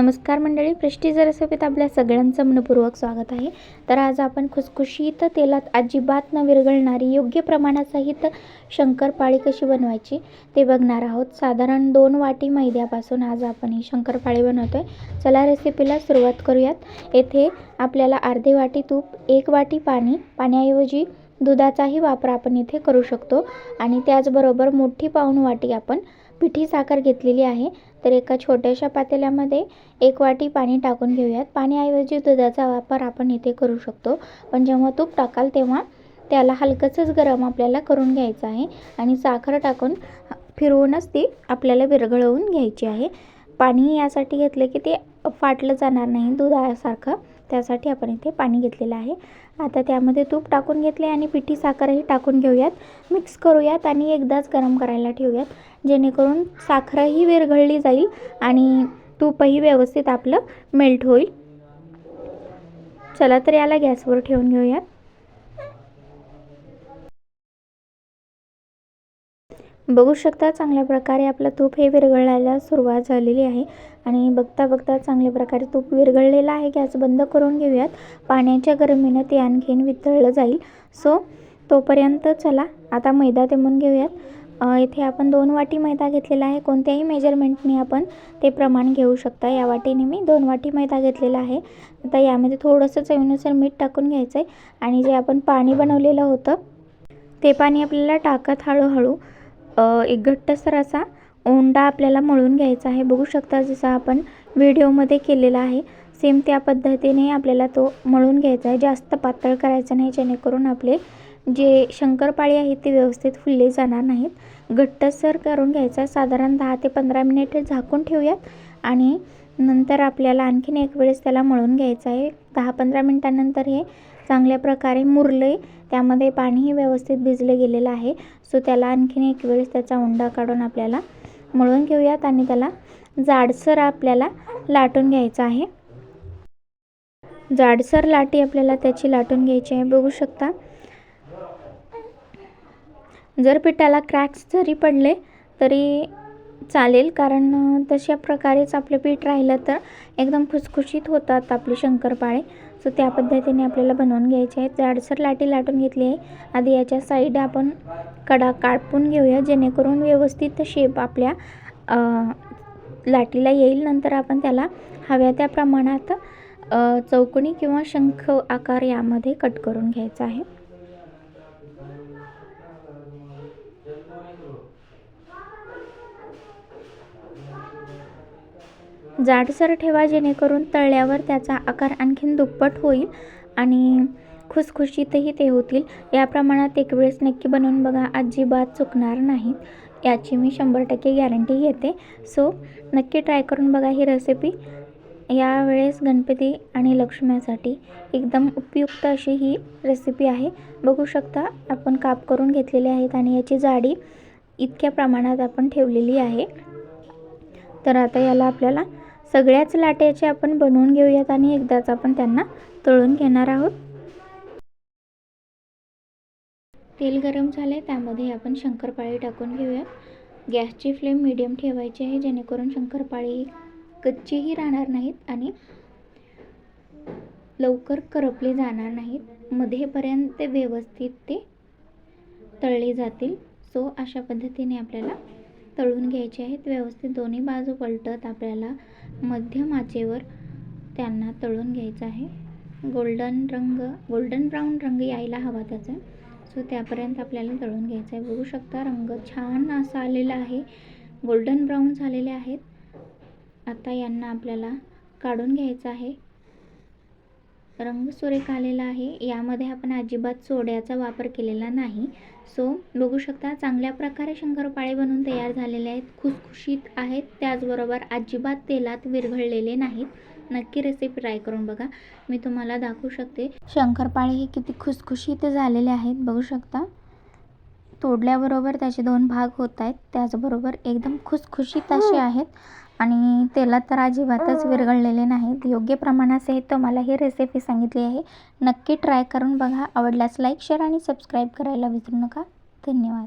नमस्कार मंडळी प्रेस्टीज रेसिपीत आपल्या सगळ्यांचं मनपूर्वक स्वागत आहे. तर आज आपण खुसखुशीत तेलात अजिबात न विरघळणारी योग्य प्रमाणासहित शंकरपाळी कशी बनवायची ते बघणार आहोत. साधारण दोन वाटी मैद्यापासून आज आपण ही शंकरपाळी बनवतो आहे चला रेसिपीला सुरुवात करूयात. येथे आपल्याला अर्धे वाटी तूप एक वाटी पाणी पाण्याऐवजी दुधाचाही वापर आपण इथे करू शकतो. आणि त्याचबरोबर मोठी पाऊण वाटी आपण पिठी साखर घेतलेली आहे. तर एका छोट्याशा पातेल्यामध्ये एक वाटी पाणी टाकून घेऊयात. पाण्याऐवजी दुधाचा वापर आपण इथे करू शकतो. पण जेव्हा तूप टाकाल तेव्हा त्याला हलकंसंच गरम आपल्याला करून घ्यायचं आहे आणि साखर टाकून फिरवूनच ती आपल्याला विरघळवून घ्यायची आहे. पाणी यासाठी घेतलं की ते फाटलं जाणार नाही. दुधासारखं त्यासाठी आपण इथे पाणी घेतलेलं आहे. आता त्यामध्ये तूप टाकून घेतले आणि पिठी साखरही टाकून घेऊयात. मिक्स करूयात आणि एकदाच गरम करायला ठेवूयात. जेणेकरून साखरही विरघळली जाईल आणि तूपही व्यवस्थित आपलं मेल्ट होईल. चला तर याला गॅसवर ठेवून घेऊयात. बघू शकता चांगल्या प्रकारे आपलं तूप हे विरघळायला सुरुवात झालेली आहे. आणि बघता बघता चांगल्या प्रकारे तूप विरघळलेलं आहे. गॅस बंद करून घेऊयात. पाण्याच्या गरमीनं ते आणखीन वितळलं जाईल. सो तोपर्यंत चला आता मैदा तेमून घेऊयात. इथे आपण दोन वाटी मैदा घेतलेला आहे. कोणत्याही मेजरमेंटने आपण ते प्रमाण घेऊ शकता. या वाटीने मी दोन वाटी मैदा घेतलेला आहे. आता यामध्ये थोडंसं चवीनुसार मीठ टाकून घ्यायचं आहे आणि जे आपण पाणी बनवलेलं होतं ते पाणी आपल्याला टाकत हळूहळू एक घट्टसर असा ओंडा आपल्याला मळून घ्यायचा आहे. बघू शकता जसा आपण व्हिडिओमध्ये केलेला आहे सेम त्या पद्धतीने आपल्याला तो मळून घ्यायचा आहे. जास्त पातळ करायचं नाही जेणेकरून आपले जे शंकरपाळी आहेत ते व्यवस्थित फुलले जाणार नाहीत. घट्टसर करून घ्यायचा साधारण दहा ते पंधरा मिनिट झाकून ठेवूयात आणि नंतर आपल्याला आणखीन एक वेळेस त्याला मळून घ्यायचं आहे. दहा पंधरा मिनटानंतर हे चांगल्या प्रकारे मुरले त्यामध्ये पाणीही व्यवस्थित भिजलं गेलेलं आहे. सो त्याला आणखीन एक वेळेस त्याचा उंडा काढून आपल्याला मळून घेऊयात आणि त्याला जाडसर आपल्याला लाटून घ्यायचं आहे. जाडसर लाटी आपल्याला त्याची लाटून घ्यायची आहे. बघू शकता. जर पिठाला क्रॅक्स जरी पडले तरी चालेल कारण तशा प्रकारेच आपलं पीठ राहिलं तर एकदम खुसखुशीत होतात आपले शंकरपाळे. सो त्या पद्धतीने आपल्याला बनवून घ्यायचे आहेत. जाडसर लाटी लाटून घेतली आहे. आधी याच्या साईड आपण कडा कापून घेऊया. जेणेकरून व्यवस्थित शेप आपल्या लाटीला येईल. नंतर आपण त्याला हव्या त्या प्रमाणात चौकणी किंवा शंख आकार यामध्ये कट करून घ्यायचा आहे. जाडसर ठेवा जेणेकरून तळल्यावर त्याचा आकार आणखीन दुप्पट होईल आणि खुसखुशीतही ते होतील. या प्रमाणात एक वेळेस नक्की बनवून बघा अजिबात चुकणार नाहीत. याची मी शंभर टक्के गॅरंटी घेते. सो नक्की ट्राय करून बघा ही रेसिपी यावेळेस गणपती आणि लक्ष्म्यासाठी एकदम उपयुक्त अशी ही रेसिपी आहे. बघू शकता आपण काप करून घेतलेले आहेत आणि याची जाडी इतक्या प्रमाणात आपण ठेवलेली आहे. तर आता याला आपल्याला सगळ्याच लाट्याचे आपण बनवून घेऊयात आणि एकदाच आपण त्यांना तळून घेणार आहोत. तेल गरम झाले त्यामध्ये आपण शंकरपाळी टाकून घेऊयात. गॅसची फ्लेम मिडियम ठेवायची आहे जेणेकरून शंकरपाळी कच्चीही राहणार नाहीत आणि लवकर करपले जाणार नाहीत. मध्येपर्यंत ते व्यवस्थित ते तळले जातील. सो अशा पद्धतीने आपल्याला तळून घ्यायचे आहेत. व्यवस्थित दोन्ही बाजू पलटत आपल्याला मध्यम आचेवर त्यांना तळून घ्यायचं आहे. गोल्डन रंग गोल्डन ब्राऊन रंग यायला हवा त्याचा. सो त्यापर्यंत आपल्याला तळून घ्यायचं आहे. बघू शकता रंग छान असा आलेला आहे. गोल्डन ब्राऊन झालेले आहेत. आता यांना आपल्याला काढून घ्यायचं आहे. रंग सुरेख आलेला आहे. यामध्ये आपण अजिबात सोड्याचा वापर केलेला नाही. सो बघू शकता चांगल्या प्रकारे शंकरपाळे बनवून तयार झालेले आहेत. खुसखुशीत आहेत. त्याचबरोबर अजिबात तेलात विरघळलेले नाहीत. नक्की रेसिपी ट्राय करून बघा. मी तुम्हाला दाखवू शकते. शंकरपाळे हे किती खुसखुशीत झालेले आहेत. बघू शकता. तोडल्याबरोबर त्याचे दोन भाग होत आहेत. त्याचबरोबर एकदम खुसखुशीत असे आहेत. आणि तेलात तर अजिबातच विरघळलेले नाहीत. योग्य प्रमाणासहित तुम्हाला ही रेसिपी सांगितली आहे. नक्की ट्राय करून बघा. आवडल्यास लाईक शेअर आणि सबस्क्राईब करायला विसरू नका. धन्यवाद.